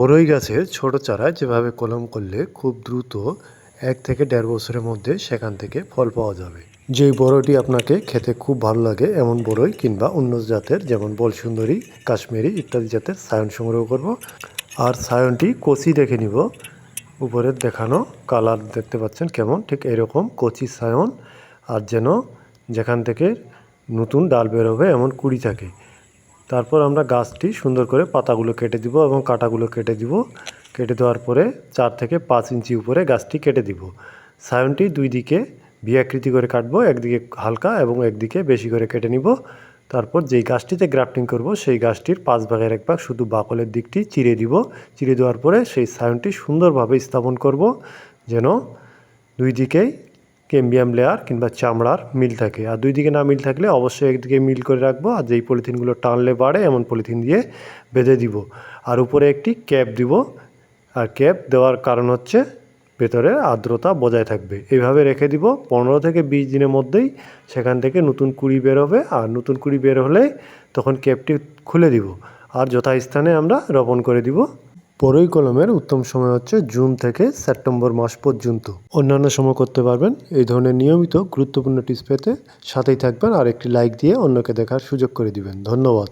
বরই গাছের ছোট চারায় যেভাবে কলম করলে খুব দ্রুত এক থেকে দেড় বছরের মধ্যে সেখান থেকে ফল পাওয়া যাবে। যেই বড়ইটি আপনাকে খেতে খুব ভালো লাগে, এমন বড়ই কিংবা অন্য জাতের, যেমন বলসুন্দরী, কাশ্মীরি ইত্যাদি জাতের সায়ন সংগ্রহ করব। আর সায়নটি কচি দেখে নিব। উপরের দেখানো কালার দেখতে পাচ্ছেন কেমন? ঠিক এরকম কচি সায়ন। আর যেন যেখান থেকে নতুন ডাল বেরোবে এমন কুড়ি থাকে। তারপর আমরা গাছটি সুন্দর করে পাতাগুলো কেটে দিব এবং কাঁটাগুলো কেটে দিব। কেটে দেওয়ার পরে চার থেকে পাঁচ ইঞ্চি উপরে গাছটি কেটে দিব। সায়নটি দুই দিকে বিয়াকৃতি করে কাটবো, একদিকে হালকা এবং একদিকে বেশি করে কেটে নিব। তারপর যেই গাছটিতে গ্রাফটিং করব, সেই গাছটির পাঁচ ভাগের এক ভাগ শুধু বাকলের দিকটি চিরে দিব। চিরে দেওয়ার পরে সেই সায়নটি সুন্দরভাবে স্থাপন করব, যেন দুই দিকেই কেম্বিয়াম লেয়ার কিংবা চামড়ার মিল থাকে। আর দুই দিকে না মিল থাকলে অবশ্যই একদিকে মিল করে রাখব আর যেই পলিথিনগুলো টানলে বাড়ে, এমন পলিথিন দিয়ে বেঁধে দিব। আর উপরে একটি ক্যাপ দিব। আর ক্যাপ দেওয়ার কারণ হচ্ছে ভেতরের আর্দ্রতা বজায় থাকবে। এইভাবে রেখে দিব। পনেরো থেকে বিশ দিনের মধ্যেই সেখান থেকে নতুন কুড়ি বের হবে। আর নতুন কুড়ি বের হলে তখন ক্যাপটি খুলে দিব। আর যথাস্থানে আমরা রোপণ করে দিব। বড়ই কলমের উত্তম সময় হচ্ছে জুন থেকে সেপ্টেম্বর মাস পর্যন্ত। অন্যান্য সময় করতে পারবেন। এই ধরনের নিয়মিত গুরুত্বপূর্ণ টিপস পেতে সাথেই থাকবেন আর একটি লাইক দিয়ে অন্যকে দেখার সুযোগ করে দিবেন। ধন্যবাদ।